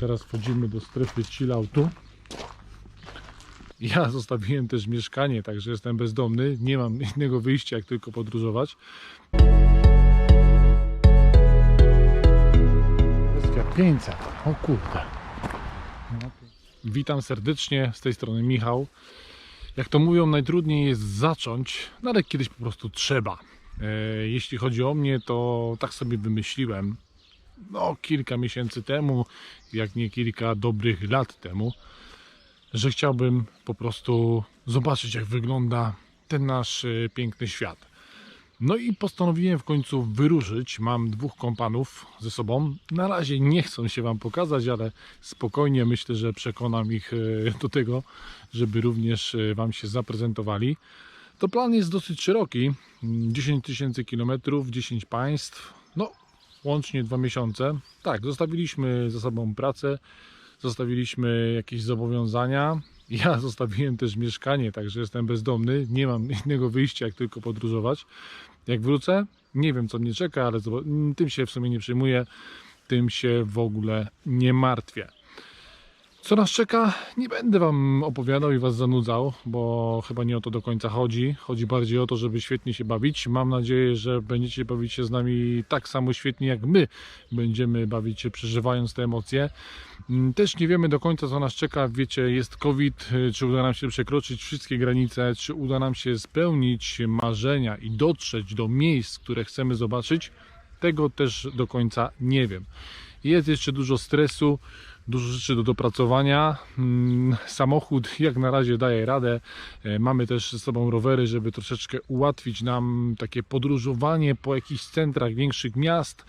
teraz wchodzimy do strefy chilloutu. Ja zostawiłem też mieszkanie, także jestem bezdomny. Nie mam innego wyjścia, jak tylko podróżować. Kwestia 500. O kurde. Witam serdecznie, z tej strony Michał. Jak to mówią, najtrudniej jest zacząć, no ale kiedyś po prostu trzeba. E, Jeśli chodzi o mnie, to tak sobie wymyśliłem no, kilka miesięcy temu, jak nie kilka dobrych lat temu, że chciałbym po prostu zobaczyć, jak wygląda ten nasz e, piękny świat. No i postanowiłem w końcu wyruszyć. Mam dwóch kompanów ze sobą. Na razie nie chcą się Wam pokazać, ale spokojnie myślę, że przekonam ich e, do tego, żeby również e, Wam się zaprezentowali. To plan jest dosyć szeroki. 10 tysięcy kilometrów, 10 państw. No, łącznie dwa miesiące. Tak, zostawiliśmy za sobą pracę, zostawiliśmy jakieś zobowiązania. Ja zostawiłem też mieszkanie, także jestem bezdomny. Nie mam innego wyjścia, jak tylko podróżować. Jak wrócę, nie wiem co mnie czeka, ale tym się w sumie nie przejmuję, tym się w ogóle nie martwię. Co nas czeka? Nie będę Wam opowiadał i Was zanudzał, bo chyba nie o to do końca chodzi. Chodzi bardziej o to, żeby świetnie się bawić. Mam nadzieję, że będziecie bawić się z nami tak samo świetnie, jak my będziemy bawić się, przeżywając te emocje. Mm, Też nie wiemy do końca, co nas czeka. Wiecie, jest COVID, czy uda nam się przekroczyć wszystkie granice, czy uda nam się spełnić marzenia i dotrzeć do miejsc, które chcemy zobaczyć. Tego też do końca nie wiem. Jest jeszcze dużo stresu, dużo rzeczy do dopracowania. Mm, Samochód jak na razie daje radę. E, Mamy też ze sobą rowery, żeby troszeczkę ułatwić nam takie podróżowanie po jakichś centrach większych miast.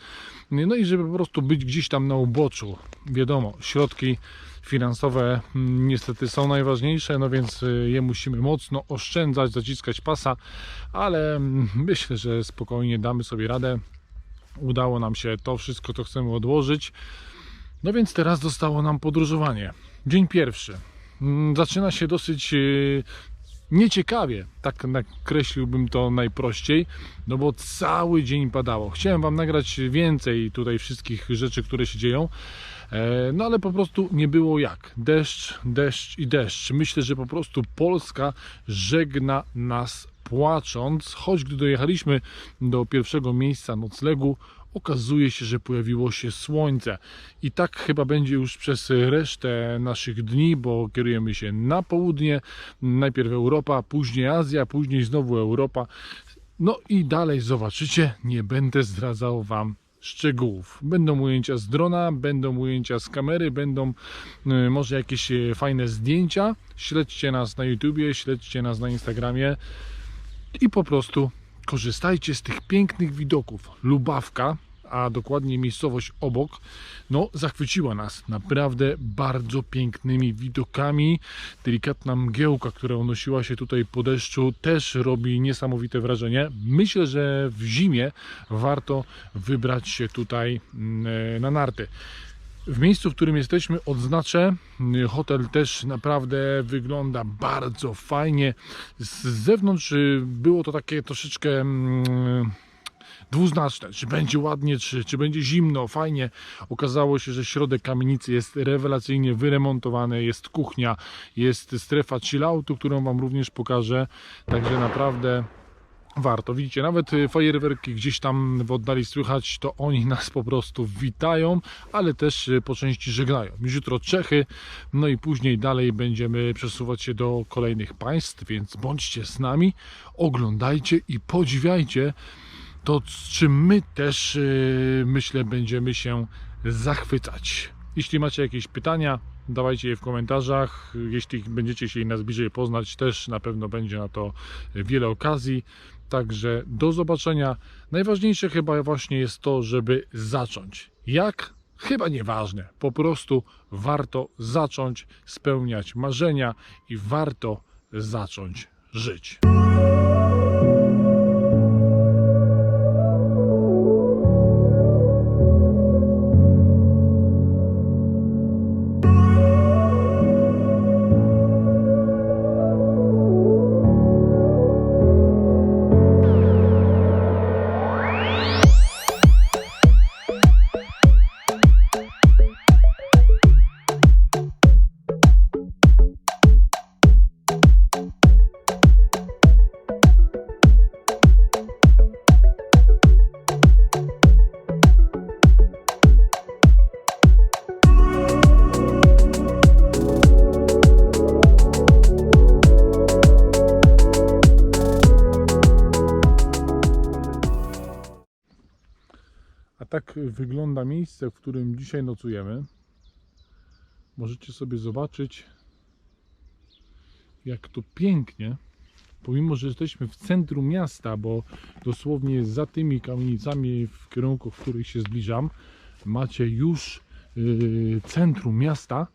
No i żeby po prostu być gdzieś tam na uboczu. Wiadomo, środki finansowe mm, niestety są najważniejsze, no więc y, je musimy mocno oszczędzać, zaciskać pasa, ale mm, myślę, że spokojnie damy sobie radę. Udało nam się to wszystko, co chcemy odłożyć. No więc teraz zostało nam podróżowanie. Dzień pierwszy. Mm, Zaczyna się dosyć yy, nieciekawie, tak nakreśliłbym to najprościej, no bo cały dzień padało. Chciałem Wam nagrać więcej tutaj wszystkich rzeczy, które się dzieją, e, no ale po prostu nie było jak. Deszcz, deszcz i deszcz. Myślę, że po prostu Polska żegna nas płacząc, choć gdy dojechaliśmy do pierwszego miejsca noclegu, okazuje się, że pojawiło się słońce. I tak chyba będzie już przez resztę naszych dni, bo kierujemy się na południe, najpierw Europa, później Azja, później znowu Europa. No i dalej zobaczycie, nie będę zdradzał Wam szczegółów. Będą ujęcia z drona, będą ujęcia z kamery, będą y, może jakieś y, fajne zdjęcia. Śledźcie nas na YouTubie, śledźcie nas na Instagramie i po prostu korzystajcie z tych pięknych widoków. Lubawka, a dokładnie miejscowość obok, no zachwyciła nas naprawdę bardzo pięknymi widokami. Delikatna mgiełka, która unosiła się tutaj po deszczu, też robi niesamowite wrażenie. Myślę, że w zimie warto wybrać się tutaj mm, na narty. W miejscu, w którym jesteśmy, odznaczę. Hotel też naprawdę wygląda bardzo fajnie. Z zewnątrz y, było to takie troszeczkę mm, dwuznaczne. Czy będzie ładnie, czy, czy będzie zimno, fajnie. Okazało się, że środek kamienicy jest rewelacyjnie wyremontowany. Jest kuchnia, jest strefa chilloutu, którą Wam również pokażę. Także naprawdę warto. Widzicie, nawet y, fajerwerki gdzieś tam w oddali słychać, to oni nas po prostu witają, ale też y, po części żegnają. Jutro Czechy, no i później dalej będziemy przesuwać się do kolejnych państw, więc bądźcie z nami, oglądajcie i podziwiajcie to, z czym my też y, myślę będziemy się zachwycać. Jeśli macie jakieś pytania, dawajcie je w komentarzach. Jeśli będziecie się nas bliżej poznać, też na pewno będzie na to wiele okazji. Także do zobaczenia. Najważniejsze chyba właśnie jest to, żeby zacząć. Jak? Chyba nieważne. Po prostu warto zacząć spełniać marzenia i warto zacząć żyć. Wygląda miejsce, w którym dzisiaj nocujemy, możecie sobie zobaczyć, jak to pięknie, pomimo że jesteśmy w centrum miasta, bo dosłownie za tymi kamienicami, w kierunku, w których się zbliżam, macie już yy, centrum miasta.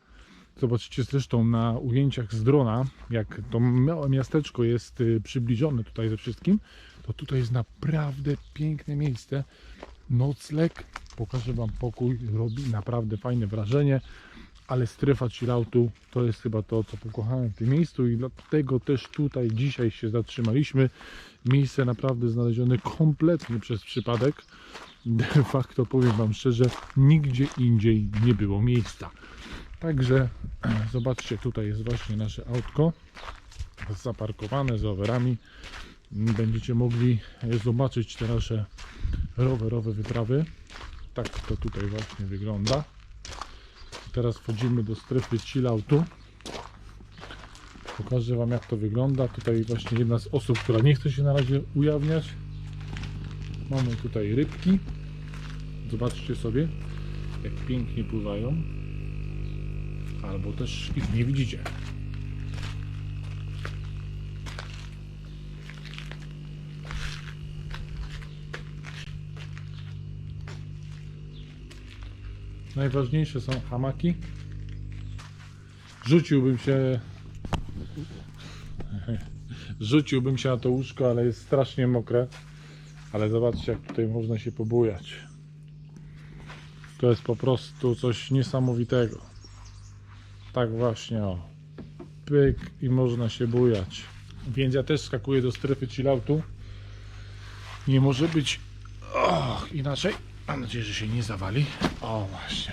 Zobaczycie zresztą na ujęciach z drona, jak to miasteczko jest yy, przybliżone tutaj ze wszystkim, to tutaj jest naprawdę piękne miejsce. Nocleg, pokażę Wam pokój, robi naprawdę fajne wrażenie, ale strefa chilloutu to jest chyba to, co pokochałem w tym miejscu i dlatego też tutaj dzisiaj się zatrzymaliśmy. Miejsce naprawdę znalezione kompletnie przez przypadek. De facto powiem Wam szczerze, nigdzie indziej nie było miejsca. Także zobaczcie, tutaj jest właśnie nasze autko zaparkowane z rowerami. Będziecie mogli zobaczyć te nasze rowerowe wyprawy. Tak to tutaj właśnie wygląda. Teraz wchodzimy do strefy chilloutu. Pokażę Wam jak to wygląda. Tutaj właśnie jedna z osób, która nie chce się na razie ujawniać. Mamy tutaj rybki. Zobaczcie sobie jak pięknie pływają. Albo też ich nie widzicie. Najważniejsze są hamaki. Rzuciłbym się. Rzuciłbym się na to łóżko, ale jest strasznie mokre. Ale zobaczcie, jak tutaj można się pobujać. To jest po prostu coś niesamowitego. Tak właśnie, o. Pyk i można się bujać. Więc ja też skakuję do strefy chilloutu. Nie może być och, inaczej. Mam nadzieję, że się nie zawali. O, właśnie.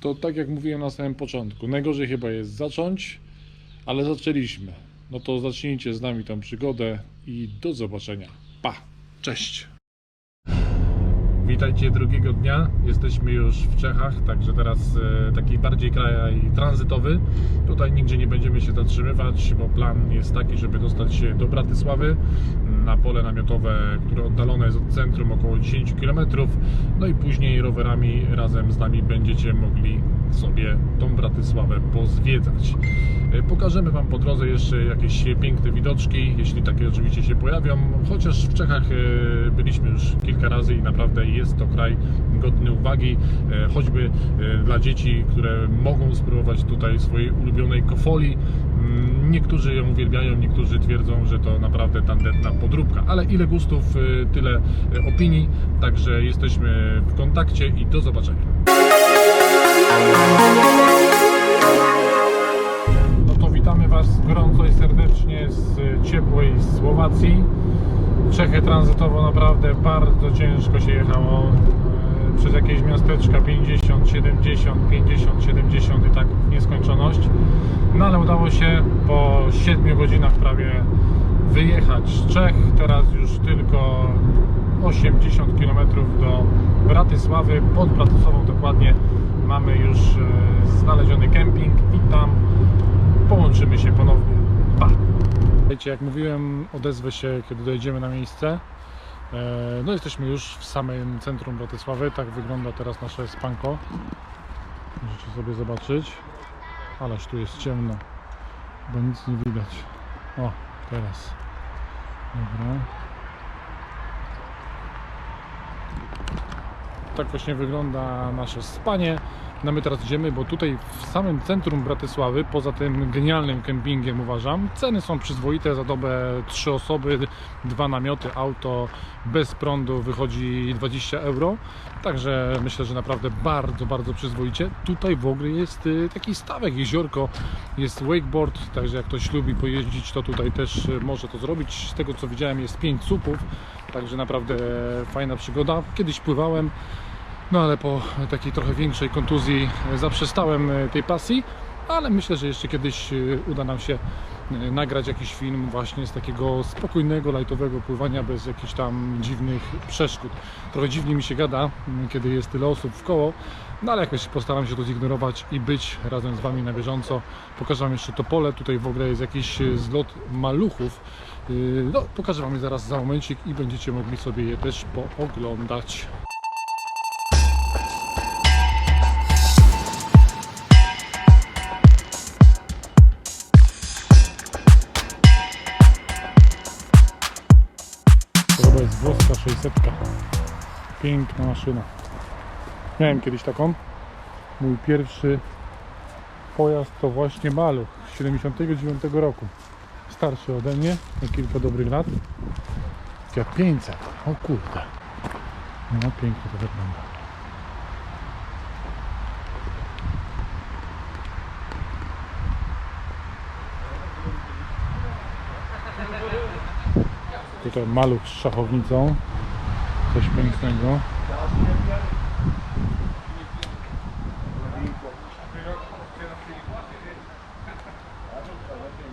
To tak jak mówiłem na samym początku, najgorzej chyba jest zacząć, ale zaczęliśmy. No to zacznijcie z nami tą przygodę i do zobaczenia. Pa! Cześć! Witajcie drugiego dnia. Jesteśmy już w Czechach, także teraz e, taki bardziej kraj tranzytowy. Tutaj nigdzie nie będziemy się zatrzymywać, bo plan jest taki, żeby dostać się do Bratysławy na pole namiotowe, które oddalone jest od centrum około 10 km. No i później rowerami razem z nami będziecie mogli sobie tą Bratysławę pozwiedzać. E, Pokażemy Wam po drodze jeszcze jakieś piękne widoczki, jeśli takie oczywiście się pojawią. Chociaż w Czechach e, byliśmy już kilka razy i naprawdę jest to kraj godny uwagi, e, choćby e, dla dzieci, które mogą spróbować tutaj swojej ulubionej kofoli. Mm, Niektórzy ją uwielbiają, niektórzy twierdzą, że to naprawdę tandetna podróbka, ale ile gustów, e, tyle opinii, także jesteśmy w kontakcie i do zobaczenia. No to witamy Was gorąco i serdecznie z ciepłej Słowacji. Czechy tranzytowo naprawdę bardzo ciężko się jechało. e, Przez jakieś miasteczka 50, 70, 50, 70 i tak w nieskończoność. No ale udało się po 7 godzinach prawie wyjechać z Czech. Teraz już tylko 80 km do Bratysławy. Pod Bratysławą dokładnie mamy już e, znaleziony kemping i tam połączymy się ponownie. Pa! Słuchajcie, jak mówiłem, odezwę się, kiedy dojdziemy na miejsce. E, No jesteśmy już w samym centrum Bratysławy. Tak wygląda teraz nasze spanko. Możecie sobie zobaczyć. Ależ tu jest ciemno, bo nic nie widać. O, teraz. Dobra. Tak właśnie wygląda nasze spanie. No my teraz idziemy, bo tutaj w samym centrum Bratysławy, poza tym genialnym kempingiem uważam, ceny są przyzwoite za dobę 3 osoby, dwa namioty, auto bez prądu wychodzi 20 euro. Także myślę, że naprawdę bardzo, bardzo przyzwoicie. Tutaj w ogóle jest y, taki stawek, jeziorko, jest wakeboard, także jak ktoś lubi pojeździć, to tutaj też y, może to zrobić. Z tego co widziałem jest 5 słupów, także naprawdę fajna przygoda. Kiedyś pływałem, no ale po takiej trochę większej kontuzji zaprzestałem e, tej pasji, ale myślę, że jeszcze kiedyś e, uda nam się e, nagrać jakiś film właśnie z takiego spokojnego, lajtowego pływania bez jakichś tam dziwnych przeszkód. Trochę dziwnie mi się gada, kiedy jest tyle osób w koło, no ale jakoś postaram się to zignorować i być razem z Wami na bieżąco. Pokażę Wam jeszcze to pole, tutaj w ogóle jest jakiś e, zlot maluchów, No, pokażę Wam je zaraz za momencik i będziecie mogli sobie je też pooglądać. 600. Piękna maszyna. Miałem kiedyś taką. Mój pierwszy pojazd to właśnie Maluch z 79 roku. Starszy ode mnie, na kilka dobrych lat. Ja 500. O kurde. No pięknie to wygląda. Tutaj maluch z szachownicą. Coś pięknego.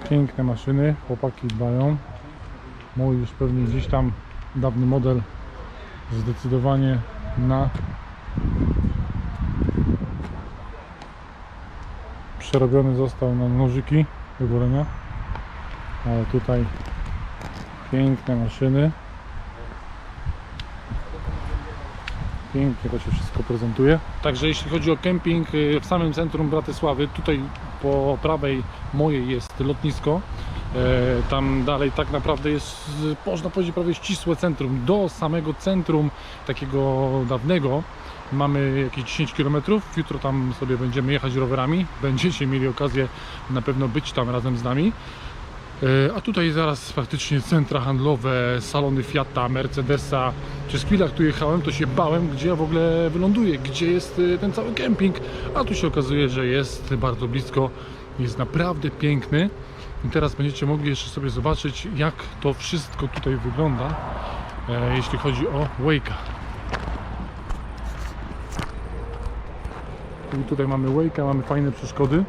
Piękne maszyny, chłopaki dbają. Mój już pewnie gdzieś tam dawny model zdecydowanie na przerobiony został na nożyki do golenia. Ale tutaj piękne maszyny. Pięknie to się wszystko prezentuje. Także jeśli chodzi o kemping y, w samym centrum Bratysławy, tutaj po prawej mojej jest lotnisko. E, Tam dalej tak naprawdę jest, można powiedzieć, prawie ścisłe centrum. Do samego centrum takiego dawnego mamy jakieś 10 km. Jutro tam sobie będziemy jechać rowerami. Będziecie mieli okazję na pewno być tam razem z nami. E, A tutaj zaraz faktycznie centra handlowe, salony Fiata, Mercedesa. Przez chwilę jak tu jechałem, to się bałem, gdzie ja w ogóle wyląduję, gdzie jest e, ten cały kemping. A tu się okazuje, że jest bardzo blisko. Jest naprawdę piękny. I teraz będziecie mogli jeszcze sobie zobaczyć, jak to wszystko tutaj wygląda, e, jeśli chodzi o Wake'a. I tutaj mamy Wake'a, mamy fajne przeszkody.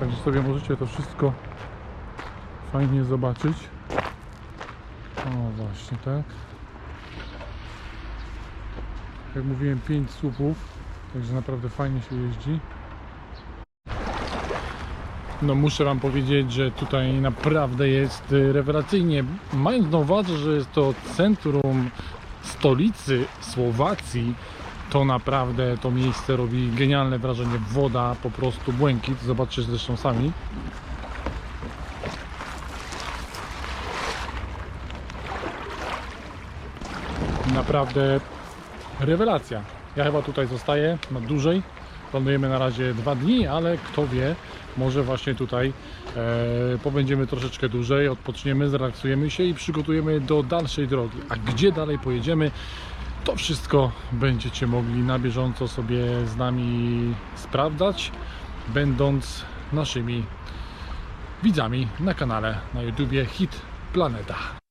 Także sobie możecie to wszystko fajnie zobaczyć. O właśnie tak. Jak mówiłem 5 słupów, także naprawdę fajnie się jeździ. No muszę Wam powiedzieć, że tutaj naprawdę jest y, rewelacyjnie. Mając na uwadze, że jest to centrum stolicy Słowacji, to naprawdę to miejsce robi genialne wrażenie. Woda, po prostu błękit. Zobaczcie zresztą sami. Naprawdę rewelacja. Ja chyba tutaj zostaję na dłużej. Planujemy na razie dwa dni, ale kto wie, może właśnie tutaj e, pobędziemy troszeczkę dłużej, odpoczniemy, zrelaksujemy się i przygotujemy do dalszej drogi. A gdzie dalej pojedziemy, to wszystko będziecie mogli na bieżąco sobie z nami sprawdzać, będąc naszymi widzami na kanale na YouTubie Hit Planeta.